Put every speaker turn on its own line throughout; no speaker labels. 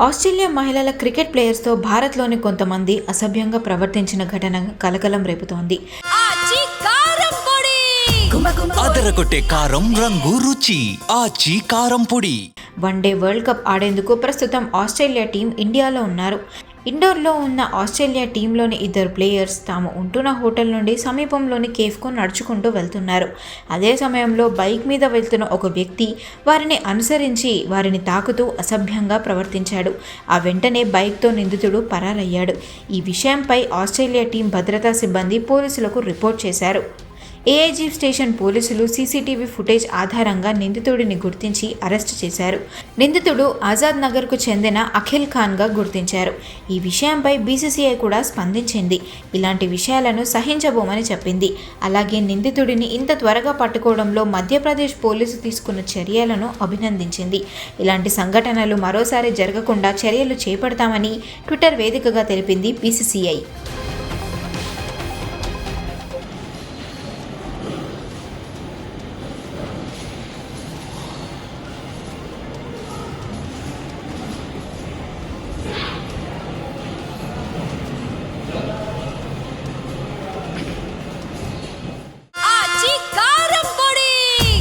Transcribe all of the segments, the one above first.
Australia మహిళల cricket ప్లేయర్స్తో భారత్లోని కొంతమంది అసభ్యంగా ప్రవర్తించిన ఘటన కలకలం రేపుతోంది.
అదరగొట్టే కారం రంగు రుచి. ఆచి కారం పొడి.
వన్డే వరల్డ్ కప్ ఆడేందుకు ప్రస్తుతం ఆస్ట్రేలియా టీం ఇండియాలో ఉన్నారు. ఇండోర్లో ఉన్న ఆస్ట్రేలియా టీంలోని ఇద్దరు ప్లేయర్స్ తాము ఉంటున్న హోటల్ నుండి సమీపంలోని కేఫ్కు నడుచుకుంటూ వెళ్తున్నారు. అదే సమయంలో బైక్ మీద వెళ్తున్న ఒక వ్యక్తి వారిని అనుసరించి వారిని తాకుతూ అసభ్యంగా ప్రవర్తించాడు. ఆ వెంటనే బైక్తో నిందితుడు పరారయ్యాడు. ఈ విషయంపై ఆస్ట్రేలియా టీం భద్రతా సిబ్బంది పోలీసులకు రిపోర్ట్ చేశారు. ఏఐజీ స్టేషన్ పోలీసులు సీసీటీవీ ఫుటేజ్ ఆధారంగా నిందితుడిని గుర్తించి అరెస్టు చేశారు. నిందితుడు ఆజాద్ నగర్కు చెందిన అఖిల్ ఖాన్గా గుర్తించారు. ఈ విషయంపై బీసీసీఐ కూడా స్పందించింది. ఇలాంటి విషయాలను సహించబోమని చెప్పింది. అలాగే నిందితుడిని ఇంత త్వరగా పట్టుకోవడంలో మధ్యప్రదేశ్ పోలీసు తీసుకున్న చర్యలను అభినందించింది. ఇలాంటి సంఘటనలు మరోసారి జరగకుండా చర్యలు చేపడతామని ట్విట్టర్ వేదికగా తెలిపింది బీసీసీఐ.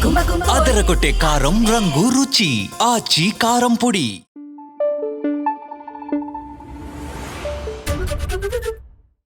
స్వాగతం
అదరగొట్టే కారం రంగు రుచి. ఆ చీ కారం పొడి.